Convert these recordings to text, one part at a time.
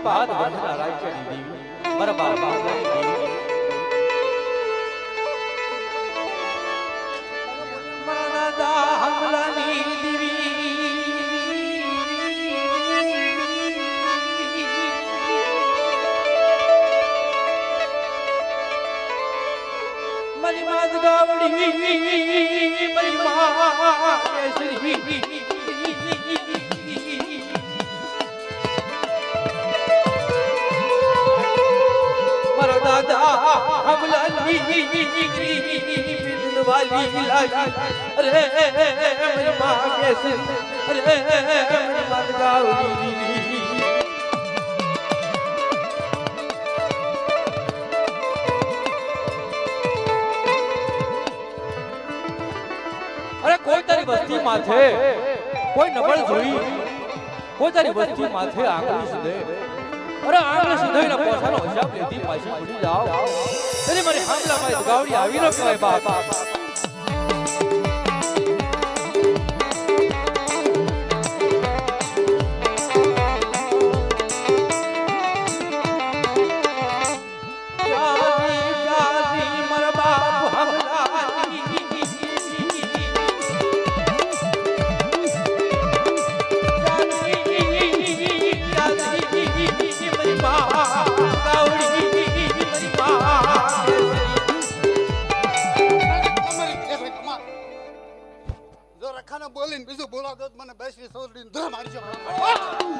બાદ વર્ષના રાજ્યની દેવી મારા બાપ બાપની દેવી. ગાવડી મારી મા કેસરી બિલવાલી લાગી કોઈ તારી વસ્તી માથે કોઈ નબળ જોઈ, કોઈ તારી વસ્તી માથે આંગળી સુધે અરે આંગળી સુધીને પોસાનો હિસાબ લેતી પાછી પડી જાવ તેની મારી હામલા માં ગાવડી આવી ન કહેવાય બાપ. રખાને બોલીને બીજું બોલાવતો મને બેસી સોદડીને ધર મારી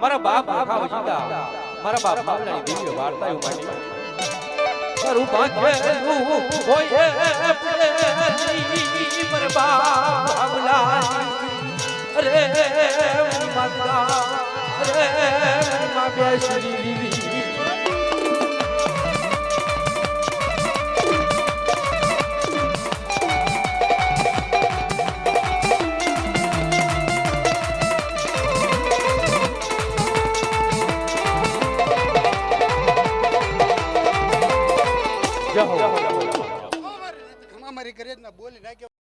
મારા બાપ આખા વજીતા મારા બાપ મામલાની દેવીઓ વાર્તા એવું માંડી કરું બાંધેલું હોય મારા બાપ મામલાની. અરે, માતા, અરે મા બેસરી જહો મારી કરી બોલી નાખ્યો